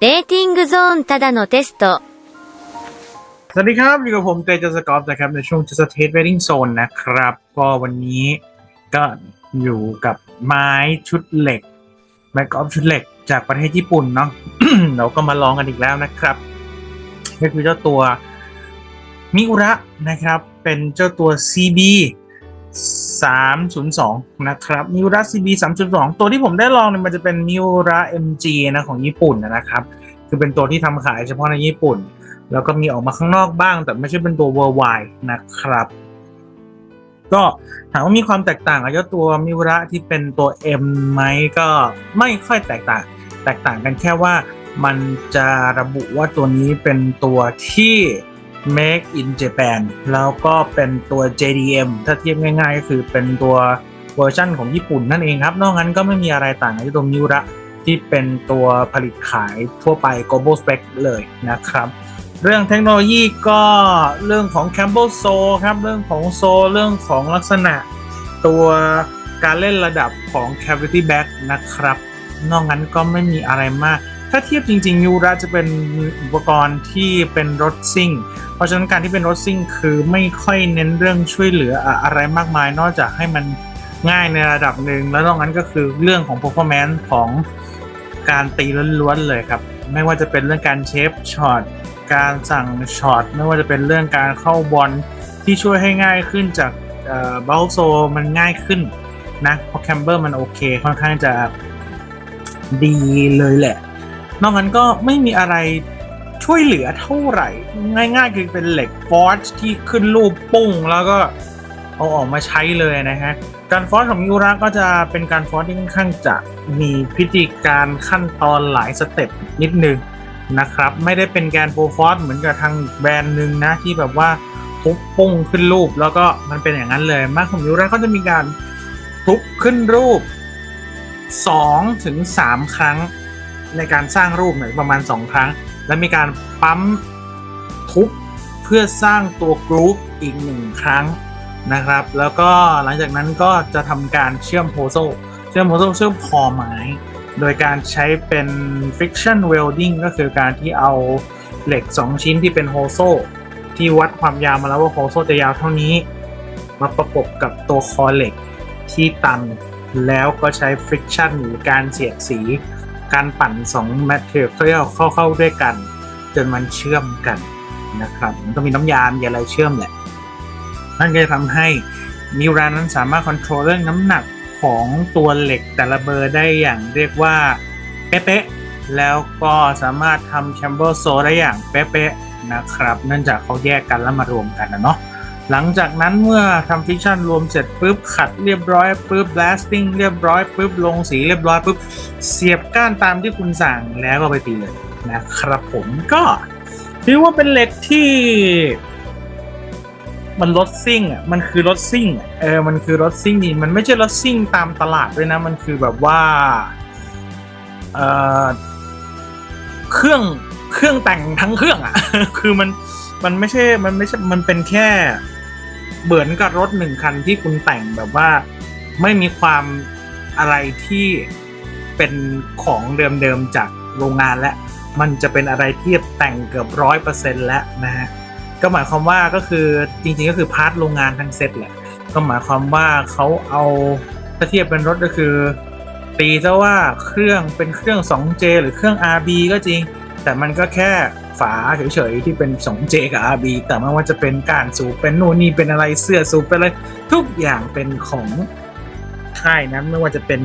レーティングゾーンただのテスト。 สวัสดีครับ อยู่กับผมเตจสกอฟนะครับ ในช่วง Just Test Wedding Zone นะครับ ก็วันนี้ก็อยู่กับไม้ชุดเหล็กไม้กอล์ฟชุดเหล็กจากประเทศญี่ปุ่นเนาะ เราก็มาลองกันอีกแล้วนะครับก็คือเจ้าตัวมิอุระนะครับ เป็นเจ้าตัว CB 302 นะครับมิอุระ CB 302 ตัวที่ผมได้ลองเนี่ยมันจะเป็นมิอุระ MG นะของญี่ปุ่นนะครับ คือเป็นตัวที่ทำขายเฉพาะในญี่ปุ่น แล้วก็มีออกมาข้างนอกบ้าง แต่ไม่ใช่เป็นตัว worldwide นะครับ ก็ถามว่ามีความแตกต่างกับเจ้าตัวมิวระที่เป็นตัว M ไหมก็ไม่ค่อยแตกต่าง แตกต่างกันแค่ว่ามันจะระบุว่าตัวนี้เป็นตัวที่ make in Japan แล้วก็เป็นตัว JDM ถ้าเทียบง่ายๆ ก็คือเป็นตัวเวอร์ชั่นของญี่ปุ่นนั่นเองครับ นอกนั้นก็ไม่มีอะไรต่างกับตัวมิวระที่เป็นตัวผลิตขายทั่วไป global spec เลยนะครับ เรื่องเทคโนโลยีก็เรื่องของ Campbell s o ครับ เรื่องของโซเรื่องของลักษณะ ตัวการเล่นระดับของ Cavity Back นะครับ นอกนั้นก็ไม่มีอะไรมาก ถ้าเทียบจริงๆยูราจะเป็นอุปกรณ์ที่เป็นรถซิ่ง เพราะฉะนั้นการที่เป็นรถซิ่งคือไม่ค่อยเน้นเรื่องช่วยเหลืออะไรมากมาย นอกจากให้มันง่ายในระดับหนึ่งแล้วนอกนั้นก็คือเรื่องของ performance ของการตีล้วนๆเลยครับ ไม่ว่าจะเป็นเรื่องการเชฟช็อตการสั่งช็อตไม่ว่าจะเป็นเรื่องการเข้าบอลที่ช่วยให้ง่ายขึ้นจากเบลโซมันง่ายขึ้นนะเพราะแคมเบอร์มันโอเคค่อนข้างจะดีเลยแหละ นอกนั้นก็ไม่มีอะไรช่วยเหลือเท่าไหร่ ง่ายๆ คือเป็นเหล็กฟอสที่ขึ้นรูปปุ้งแล้วก็เอาออกมาใช้เลยนะฮะการฟอสของยูระก็จะเป็นการฟอสที่ค่อนข้างจะมีพิธีการขั้นตอนหลายสเต็ปนิดนึงนะครับ ไม่ได้เป็นแกนโปรฟอสเหมือนกับทางแบรนด์หนึ่งนะที่แบบว่าทุบปุ้งขึ้นรูปแล้วก็มันเป็นอย่างนั้นเลยมากของยูราก็จะมีการทุบขึ้นรูป2ถึง3ครั้ง ในการสร้างรูปเนี่ยประมาณ 2 ครั้ง แล้วมีการปั๊มทุบเพื่อสร้างตัวกรุ๊ปอีก 1 ครั้งนะครับ แล้วก็หลังจากนั้นก็จะทำการเชื่อมโพโซเชื่อมโพโซเชื่อมคอไม้ โดยการใช้เป็น friction welding ก็คือการที่เอาเหล็ก 2 ชิ้นที่เป็นโฮโซที่วัดความยาวมาแล้วว่าโฮโซจะยาวเท่านี้ มาประกบกับตัวคอเหล็กที่ตันแล้วก็ใช้ friction หรือการเสียดสี การปั่น2 material เข้าเข้าด้วยกัน จนมันเชื่อมกันนะครับ มันต้องมีน้ำยามีอะไรเชื่อมแหละ นั่นก็จะทำให้มิวรานั้นสามารถควบคุมเรื่องน้ำหนักของตัวเหล็กแต่ละเบอร์ได้อย่างเรียกว่าเป๊ะๆแล้วก็สามารถทำแชมเบอร์โซได้อย่างเป๊ะๆนะครับ เนื่องจากเขาแยกกันแล้วมารวมกันนะเนาะ หลังจากนั้นเมื่อทำฟิชชั่นรวมเสร็จปุ๊บขัดเรียบร้อยปุ๊บ blasting เรียบร้อยปุ๊บลงสีเรียบร้อยปุ๊บเสียบก้านตามที่คุณสั่งแล้วก็ไปตีเลยนะครับผมก็ถือว่าเป็นเหล็กที่ มันรถซิ่งอะมันคือรถซิ่งเออมันคือรถซิ่งนี่มันไม่ใช่รถซิ่งตามตลาดด้วยนะมันคือแบบว่าเออเครื่องเครื่องแต่งทั้งเครื่องอะ คือมันมันไม่ใช่มันไม่ใช่มันเป็นแค่ เหมือนกับรถหนึ่งคันที่คุณแต่งแบบว่า ไม่มีความอะไรที่เป็นของเดิมๆจากโรงงานแล้วมันจะเป็นอะไรที่แต่งเกือบร้อยเปอร์เซ็นต์แล้วนะฮะก็หมายความว่าก็คือจริงๆก็คือพาร์ทโรงงานทั้งเซตแหละก็หมายความว่าเขาเอาถ้าเทียบเป็นรถก็คือตีซะว่าเครื่องเป็นเครื่อง 2J หรือเครื่อง RB ก็จริง แต่มันก็แค่ ฝาเฉยๆที่เป็น 2J กับ RB แต่ไม่ว่าจะเป็นการสูบเป็นนู่นนี่เป็นอะไรเสื้อสูบเป็นอะไรทุกอย่างเป็นของค่ายนั้นไม่ว่าจะเป็น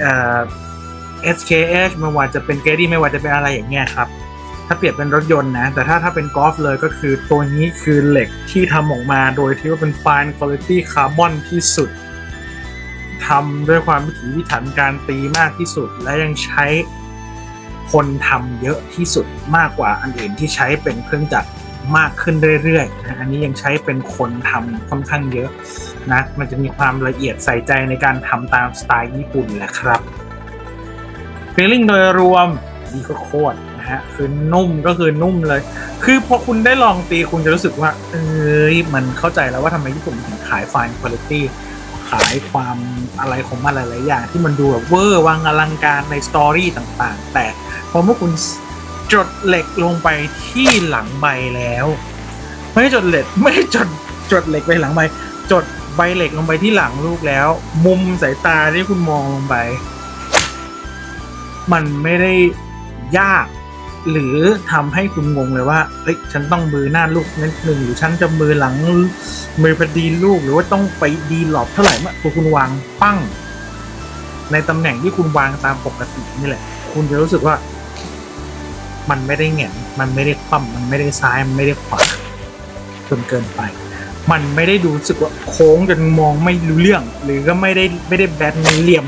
เอ่อ SKH ไม่ว่าจะเป็นเกดี้ไม่ว่าจะเป็นอะไรอย่างเงี้ยครับ ถ้าเปรียบเป็นรถยนต์นะ แต่ถ้าถ้าเป็นกอล์ฟเลยก็คือตัวนี้คือเหล็กที่ทำออกมาโดยที่ว่าเป็น fine quality carbon ที่สุดทำด้วยความพิถีพิถันการตีมากที่สุดและยังใช้ คนทำเยอะที่สุดมากกว่าอันอื่นที่ใช้เป็นเครื่องจักรมากขึ้นเรื่อยๆนะอันนี้ยังใช้เป็นคนทำค่อนข้างเยอะนะมันจะมีความละเอียดใส่ใจในการทำตามสไตล์ญี่ปุ่นแหละครับ feeling โดยรวมดีก็โคตรนะฮะคือนุ่มก็คือนุ่มเลย คือพอคุณได้ลองตีคุณจะรู้สึกว่าเอ้ยมันเข้าใจแล้วว่าทำไมญี่ปุ่นถึงขาย fine quality ขายความอะไรของมันหลาย ๆ อย่าง ที่มันดูแบบเวอร์วังอลังการในสตอรี่ต่าง ๆ แต่พอเมื่อคุณจดเหล็กลงไปที่หลังใบแล้ว ไม่ได้จดเหล็กไม่ได้จดจดเหล็กไปหลังใบจดใบเหล็กลงไปที่หลังลูกแล้ว มุมสายตาที่คุณมองลงไป มันไม่ได้ยาก หรือทำให้คุณงงเลยว่าเฮ้ยฉันต้องมือหน้าลูกนิดหนึ่งหรือฉันจะมือหลังมือพอดีลูกหรือว่าต้องไปดีหลอบเท่าไหร่เมื่อตัวคุณวางปั้ง ในตำแหน่งที่คุณวางตามปกตินี่แหละ คุณจะรู้สึกว่า มันไม่ได้แหงมันไม่ได้คว่ำมันไม่ได้ซ้ายมันไม่ได้ขวาจนเกินไป มันไม่ได้ดูรู้สึกว่าโค้งจนมองไม่รู้เรื่อง หรือก็ไม่ได้ไม่ได้แบนเหลี่ยม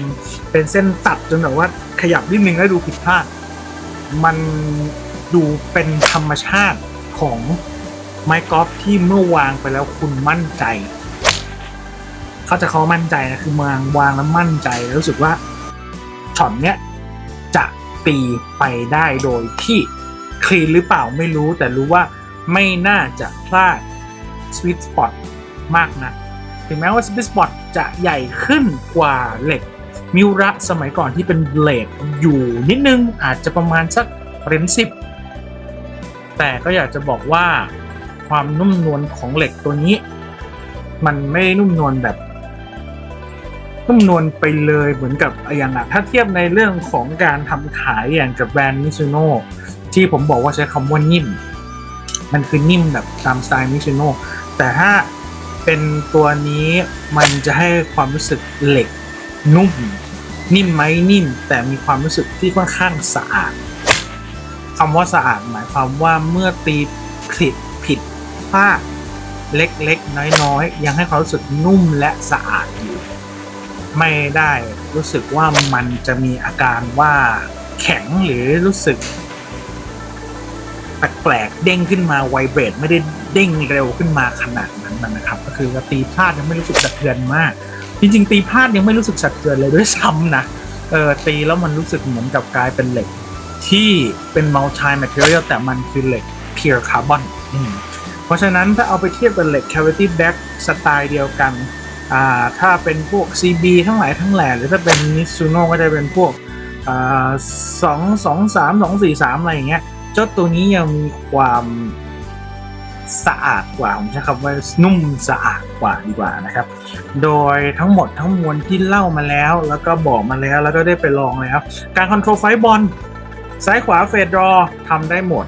เป็นเส้นตัดจนแบบว่าขยับนิดนึงแล้วดูผิดพลาด มันดูเป็นธรรมชาติของไม้กอล์ฟที่เมื่อวางไปแล้วคุณมั่นใจ เขาจะเขามั่นใจนะคือวางวางแล้วมั่นใจแล้วรู้สึกว่าช็อตเนี้ยจะตีไปได้โดยที่คลีนหรือเปล่าไม่รู้แต่รู้ว่าไม่น่าจะพลาดสวิตสปอตมากนะถึงแม้ว่าสวิตสปอตจะใหญ่ขึ้นกว่าเหล็ก มิวระสมัยก่อนที่เป็นเบลดอยู่นิดนึงอาจจะประมาณสักเหรียญสิบแต่ก็อยากจะบอกว่าความนุ่มนวลของเหล็กตัวนี้ มันไม่นุ่มนวลแบบ นุ่มนวลไปเลยเหมือนกับอย่างอะถ้าเทียบในเรื่องของการทำขายอย่างกับแบรนด์มิซูโน่ที่ผมบอกว่าใช้คำว่านิ่ม มันคือนิ่มแบบตามสไตล์มิซูโน่แต่ถ้าเป็นตัวนี้มันจะให้ความรู้สึกเหล็ก นุ่ม นิ่มไหมนิ่ม แต่มีความรู้สึกที่ค่อนข้างสะอาดคำว่าสะอาดหมายความว่าเมื่อตีผิดผิดพลาดเล็กๆ น้อยๆ ยังให้ความรู้สึกนุ่มและสะอาดอยู่ ไม่ได้รู้สึกว่ามันจะมีอาการว่าแข็งหรือรู้สึก แปลกๆ เด้งขึ้นมาไวเบรดไม่ได้เด้งเร็วขึ้นมาขนาดนั้นนะครับ ก็คือว่าตีพลาดยังไม่รู้สึกสะเทือนมาก จริงๆ ตีพลาดยังไม่รู้สึกสะเทือนเลยด้วยซ้ำนะเออตีแล้วมันรู้สึกเหมือนกับกลายเป็นเหล็ก ที่เป็น multi material แต่มันคือเหล็ก pure carbon อืมเพราะฉะนั้นถ้าเอาไปเทียบกับเหล็ก cavity back สไตล์เดียวกันอ่าถ้าเป็นพวก CB ทั้งหลายทั้งแหล่หรือถ้าเป็น Mizuno ก็จะเป็นพวกอ่าสองสองสามสองสี่สามอะไรอย่างเงี้ยเจ้าตัวนี้ยังมีความ สะอาดกว่าผมใช้คำว่านุ่มสะอาดกว่าดีกว่านะครับ โดยทั้งหมดทั้งมวลที่เล่ามาแล้ว แล้วก็บอกมาแล้วแล้วก็ได้ไปลองแล้ว การคอนโทรลไฟบอลซ้ายขวาเฟดรอทำได้หมด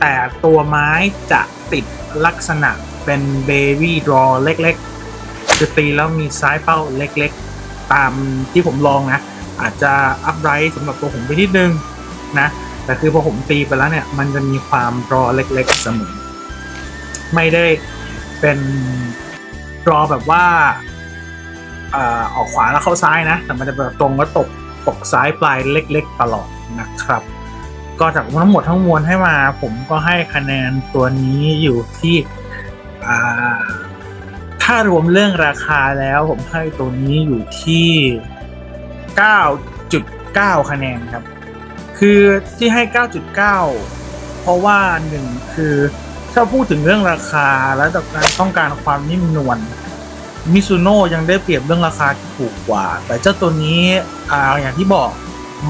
แต่ตัวไม้จะติดลักษณะเป็นเบบี้ดรอเล็กๆคือตีแล้วมีซ้ายเป้าเล็กๆ ตามที่ผมลองนะ อาจจะอัพไรท์สำหรับตัวผมไปนิดนึงนะแต่คือพอผมตีไปแล้วเนี่ย มันจะมีความรอเล็กๆเสมอ ไม่ได้เป็นรอแบบว่าออกขวาแล้วเข้าซ้ายนะ แต่มันจะแบบตรงแล้วตกตกซ้ายปลายเล็ก ๆ ตลอดนะครับ ก็จากทั้งหมดทั้งมวลให้มา ผมก็ให้คะแนนตัวนี้อยู่ที่ถ้ารวมเรื่องราคาแล้วผมให้ตัวนี้อยู่ที่ 9.9 คะแนนครับ คือที่ให้ 9.9 เพราะว่าหนึ่งคือ ถ้าพูดถึงเรื่องราคาและการต้องการความนิ่มนวลมิซูโน่ยังได้เปรียบเรื่องราคาที่ถูกกว่า แต่เจ้าตัวนี้อ่าอย่างที่บอก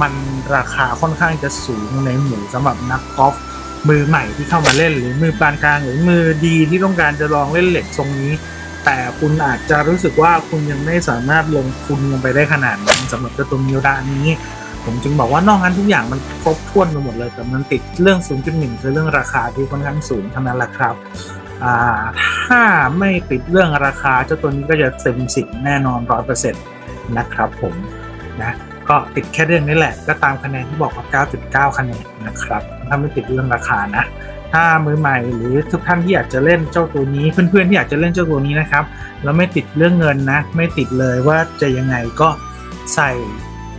มันราคาค่อนข้างจะสูงในหมู่สำหรับนักกอล์ฟมือใหม่ที่เข้ามาเล่น หรือมือปานกลางหรือมือดีที่ต้องการจะลองเล่นเหล็กทรงนี้ แต่คุณอาจจะรู้สึกว่าคุณยังไม่สามารถลงทุนลงไปได้ขนาดนั้นสำหรับเจ้าตัวมิวดานี้ ผมจึงบอกว่านอกนั้นทุกอย่างมันครบถ้วนไปหมดเลย แต่มันติดเรื่อง 0.1 คือเรื่องราคาที่ค่อนข้างสูงเท่านั้นแหละครับถ้าไม่ติดเรื่องราคาเจ้าตัวนี้ก็จะเต็มสิบแน่นอนร้อยเปอร์เซ็นต์นะครับผมนะก็ติดแค่เรื่องนี้แหละ ก็ตามคะแนนที่บอกว่า 9.9 คะแนนนะครับ ถ้าไม่ติดเรื่องราคานะ ถ้ามือใหม่หรือทุกท่านที่อยากจะเล่นเจ้าตัวนี้ เพื่อนๆที่อยากจะเล่นเจ้าตัวนี้นะครับ แล้วไม่ติดเรื่องเงินนะ ไม่ติดเลยว่าจะยังไงก็ใส่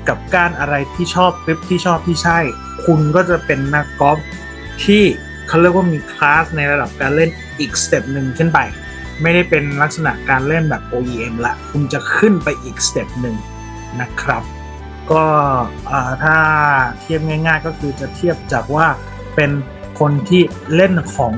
กับการอะไรที่ชอบคลิปที่ชอบที่ใช่ คุณก็จะเป็นนักกอล์ฟที่เขาเรียกว่ามีคลาสในระดับการเล่นอีกสเต็ปหนึ่งขึ้นไป ไม่ได้เป็นลักษณะการเล่นแบบ OEM ละ คุณจะขึ้นไปอีกสเต็ปหนึ่งนะครับ ก็ถ้าเทียบง่าย ๆ ก็คือจะเทียบจากว่าเป็นคนที่เล่นของ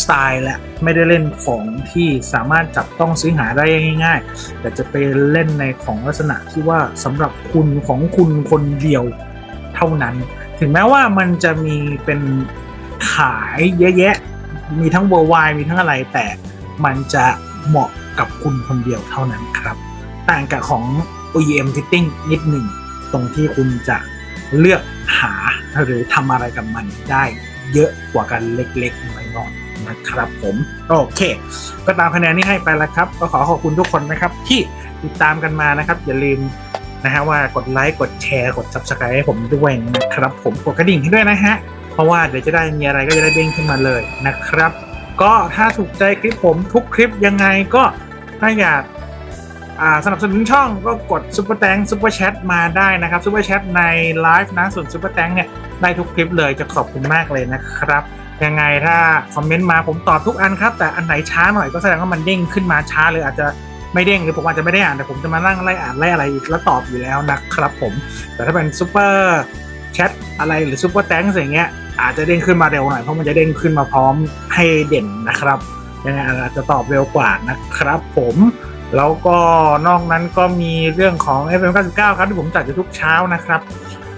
สไตล์และไม่ได้เล่นของที่สามารถจับต้องซื้อหาได้ง่าย ๆ แต่จะไปเล่นในของลักษณะที่ว่าสำหรับคุณของคุณคนเดียวเท่านั้น ถึงแม้ว่ามันจะมีเป็นขายเยอะแยะ มีทั้งเวอร์ไวมีทั้งอะไรแต่มันจะเหมาะกับคุณคนเดียวเท่านั้นครับ ต่างกับของ OEM Fitting นิดหนึ่ง ตรงที่คุณจะเลือกหาหรือทำอะไรกับมันได้เยอะกว่ากันเล็กๆน้อยๆ นะครับผมโอเค ก็ตามคะแนนที่ให้ไปแล้วครับ ก็ขอขอบคุณทุกคนนะครับ ที่ติดตามกันมานะครับ อย่าลืมนะฮะว่ากดไลค์กดแชร์กด subscribe ให้ผมด้วยนะครับ ผมกดกระดิ่งให้ด้วยนะฮะเพราะว่าเดี๋ยวจะได้มีอะไรก็จะได้เด้งขึ้นมาเลยนะครับ ก็ถ้าถูกใจคลิปผมทุกคลิปยังไงก็ถ้าอยากสนับสนุนช่องก็กดซุปเปอร์แตงซุปเปอร์แชทมาได้นะครับซุปเปอร์แชทในไลฟ์นะส่วนซุปเปอร์แตงเนี่ยได้ทุกคลิปเลยจะขอบคุณมากเลยนะครับ ยังไงถ้าคอมเมนต์มาผมตอบทุกอันครับ แต่อันไหนช้าหน่อยก็แสดงว่ามันเด้งขึ้นมาช้าเลยอาจจะไม่เด้งหรือผมอาจจะไม่ได้อ่านแต่ผมจะมานั่งไล่อ่านไล่อะไรอีกแล้วตอบอยู่แล้วนะครับผม แต่ถ้าเป็นซุปเปอร์แชทอะไรหรือซุปเปอร์แตงอย่างเงี้ยอาจจะเด้งขึ้นมาเร็วหน่อยเพราะมันจะเด้งขึ้นมาพร้อมให้เด่นนะครับยังไงอาจจะตอบเร็วกว่านะครับผมแล้วก็นอกนั้นก็มีเรื่องของ FM 99 ครับที่ผมจัดอยู่ทุกเช้านะครับ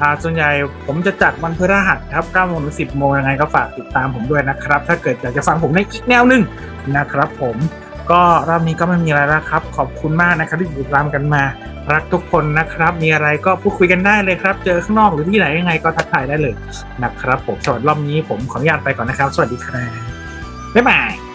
อ่าส่วนใหญ่ผมจะจัดวันพฤหัสครับ9โมงถึง10 โมงยังไงก็ฝากติดตามผมด้วยนะครับ ถ้าเกิดอยากจะฟังผมในอีกแนวหนึ่งนะครับผมก็รอบนี้ก็ไม่มีอะไรแล้วครับ ขอบคุณมากนะครับที่ติดตามกันมา รักทุกคนนะครับ มีอะไรก็พูดคุยกันได้เลยครับ เจอข้างนอกหรือที่ไหนยังไงก็ทักทายได้เลยนะครับผมสำหรับรอบนี้ผมขออนุญาตไปก่อนนะครับ สวัสดีครับบ๊ายบาย